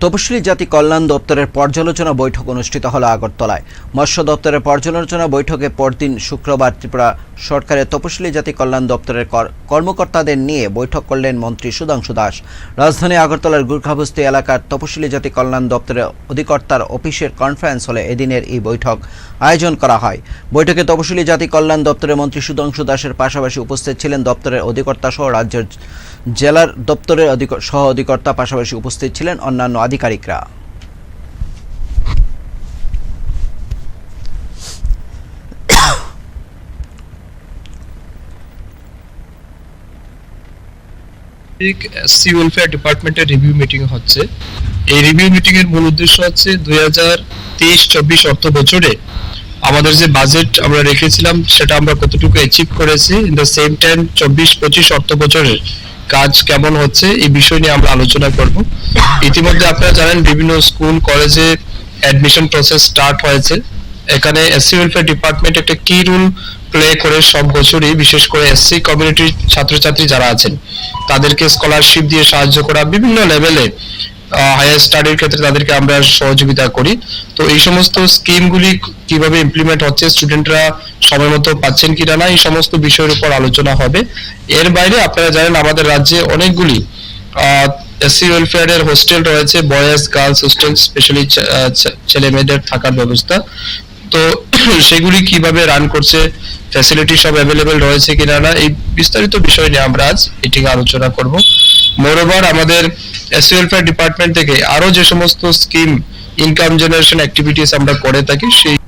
তপশিলি জাতি কল্যাণ দপ্তরের পর্যালোচনা বৈঠক অনুষ্ঠিত হল আগরতলায়। মৎস্য দপ্তরের পর্যালোচনা বৈঠকে পরদিন শুক্রবার ত্রিপুরা সরকারের তপশিলি জাতি কল্যাণ দপ্তরের কর- কর্মকর্তাদের নিয়ে বৈঠক করলেন মন্ত্রী সুধাংশু দাস। রাজধানী আগরতলার গুর্খাবস্তি এলাকার তপশিলি জাতি কল্যাণ দপ্তরের অধিকর্তার অফিসের কনফারেন্স হলে এদিনের এই বৈঠক আয়োজন করা হয়। বৈঠকে তপশিলি জাতি কল্যাণ দপ্তরের মন্ত্রী সুধাংশু দাসের পাশাপাশি উপস্থিত ছিলেন দপ্তরের অধিকর্তা সহ রাজ্যের জেলার দপ্তরের সহ অধিকর্তা পাশাপাশি উপস্থিত ছিলেন অন্যান্য আধিকারিকরা। সি ওয়েলফেয়ার ডিপার্টমেন্টের রিভিউ মিটিং হচ্ছে। এই রিভিউ মিটিং এর মূল উদ্দেশ্য হচ্ছে দুই হাজার তেইশ চব্বিশ অর্থ বছরে আমাদের যে বাজেট আমরা রেখেছিলাম, সেটা আমরা কতটুকু অ্যাচিভ করেছি ইন দ্য সেম টাইম চব্বিশ পঁচিশ অর্থ বছরের। কাজ কেমন হচ্ছে এই বিষয় নিয়ে আমরা আলোচনা করব। ইতিমধ্যে আপনারা জানেন বিভিন্ন স্কুল, কলেজে অ্যাডমিশন প্রসেস স্টার্ট হয়েছে। এখানে এসসি ওয়েলফেয়ার ডিপার্টমেন্ট একটা কি রোল প্লে করে সব বছরই, বিশেষ করে এসসি কমিউনিটির ছাত্রছাত্রী যারা আছেন, তাদেরকে স্কলারশিপ দিয়ে সাহায্য করা, বিভিন্ন লেভেলে হায়ার স্টাডির ক্ষেত্রে তাদেরকে আমরা সহযোগিতা করি। তো এই সমস্ত স্কিমগুলি কীভাবে ইমপ্লিমেন্ট হচ্ছে স্টুডেন্টরা সময় মতো পাচ্ছেন কিনা না, এই সমস্ত বিষয়ের উপর আলোচনা হবে। এর বাইরে আপনারা জানেন, আমাদের রাজ্যে অনেকগুলি এসসি ওয়েলফেয়ারের হোস্টেল রয়েছে বয়েজ গার্লস হোস্টেল স্পেশালি ছেলে মেয়েদের থাকার ব্যবস্থা। তো সেগুলি কীভাবে রান করছে ফ্যাসিলিটি সব অ্যাভেলেবেল রয়েছে কিনা না, এই বিস্তারিত বিষয় নিয়ে আমরা আজ মিটিং আলোচনা করব। মোরওভার আমাদের এস ওয়েলফেয়ার ডিপার্টমেন্ট থেকে আরও যে সমস্ত স্কিম ইনকাম জেনারেশন অ্যাক্টিভিটিস আমরা করে থাকি, সেই